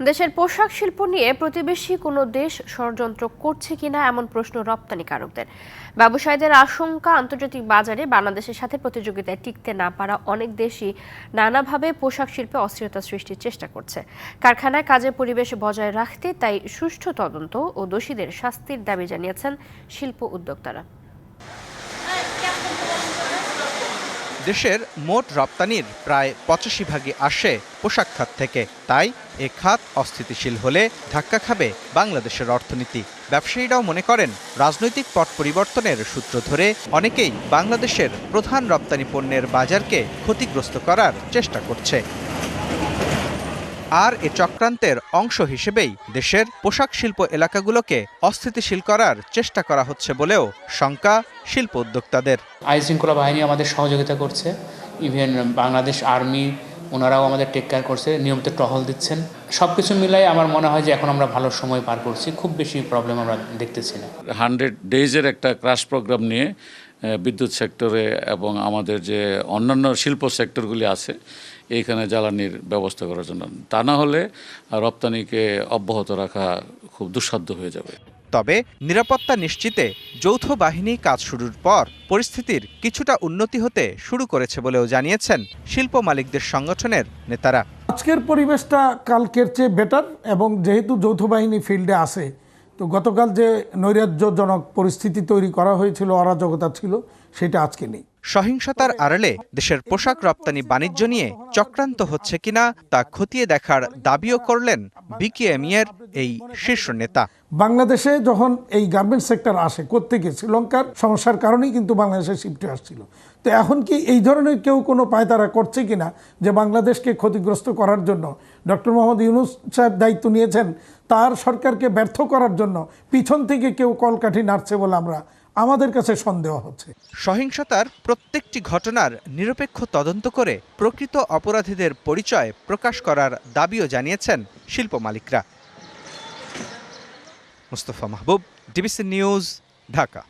দেশের পোশাক শিল্প নিয়ে প্রতিবেশী কোনো দেশ ষড়যন্ত্র করছে কিনা এমন প্রশ্ন রপ্তানিকারকদের ব্যবসায়ীদের আশঙ্কা, আন্তর্জাতিক বাজারে বাংলাদেশের সাথে প্রতিযোগিতায় টিকতে না পারা অনেক দেশই নানাভাবে পোশাক শিল্পে অস্থিরতা সৃষ্টির চেষ্টা করছে। কারখানায় কাজের পরিবেশ বজায় রাখতে তাই সুষ্ঠু তদন্ত ও দোষীদের শাস্তির দাবি জানিয়েছেন শিল্প উদ্যোক্তারা। দেশের মোট রপ্তানির প্রায় পঁচাশি ভাগই আসে পোশাক খাত থেকে। তাই এ খাত অস্থিতিশীল হলে ধাক্কা খাবে বাংলাদেশের অর্থনীতি। ব্যবসায়ীরাও মনে করেন, রাজনৈতিক পট পরিবর্তনের সূত্র ধরে অনেকেই বাংলাদেশের প্রধান রপ্তানি পণ্যের বাজারকে ক্ষতিগ্রস্ত করার চেষ্টা করছে। আর এ চক্রান্তের অংশ হিসেবেই দেশের পোশাক শিল্প এলাকাগুলোকে অস্থিতিশীল করার চেষ্টা করা হচ্ছে বলেও শঙ্কা শিল্প উদ্যোক্তাদের। আইন শৃঙ্খলা বাহিনী আমাদের সহযোগিতা করছে। ইভেন বাংলাদেশ আর্মি ওনারাও আমাদের টেক কেয়ার করছে নিয়মিত টহল দিচ্ছেন। সব কিছু মিলাই আমার মনে হয় যে এখন আমরা ভালো সময় পার করছি। খুব বেশি প্রবলেম আমরা দেখতেছি না। হান্ড্রেড ডেজের একটা ক্রাশ প্রোগ্রাম নিয়ে বিদ্যুৎ সেক্টরে এবং আমাদের যে অন্যান্য শিল্প সেক্টরগুলি আছে এইখানে জ্বালানির ব্যবস্থা করার জন্য। তা না হলে রপ্তানিকে অব্যাহত রাখা খুব দুঃসাধ্য হয়ে যাবে। তবে নিরাপত্তা নিশ্চিতে যৌথ বাহিনী কাজ শুরুর পর পরিস্থিতির কিছুটা উন্নতি হতে শুরু করেছে বলেও জানিয়েছেন শিল্প মালিকদের সংগঠনের নেতারা। আজকের পরিবেশটা কালকের চেয়ে বেটার এবং যেহেতু যৌথ বাহিনী ফিল্ডে আসে তো গতকাল যে নৈরাজ্যজনক পরিস্থিতি তৈরি করা হয়েছিল অরাজকতা ছিল সেটা আজকে নেই। সহিংসতার আড়ালে দেশের পোশাক রপ্তানি বাণিজ্য নিয়ে চক্রান্ত হচ্ছে কিনা তা খতিয়ে দেখার দাবিও করলেন বিকেএমইয়ের এই শীর্ষ নেতা। বাংলাদেশে যখন এই গার্মেন্টস সেক্টর আসে কোত্থেকে? শ্রীলঙ্কার সমস্যার কারণেই কিন্তু বাংলাদেশে শিফটে আসছিল। তো এখন কি এই ধরনের কেউ কোনো পায়তারা করছে কিনা যে বাংলাদেশকে ক্ষতিগ্রস্ত করার জন্য? ডক্টর মোহাম্মদ ইউনুস সাহেব দায়িত্ব নিয়েছেন তার সরকারকে ব্যর্থ করার জন্য পিছন থেকে কেউ কলকাঠি নাড়ছে বলে আমরা আমাদের কাছে সন্দেহ হচ্ছে। সহিংসতার প্রত্যেকটি ঘটনার নিরপেক্ষ তদন্ত করে প্রকৃত অপরাধীদের পরিচয় প্রকাশ করার দাবিও জানিয়েছেন শিল্প মালিকরা। Mustafa Mahbub, DBC news, Dhaka.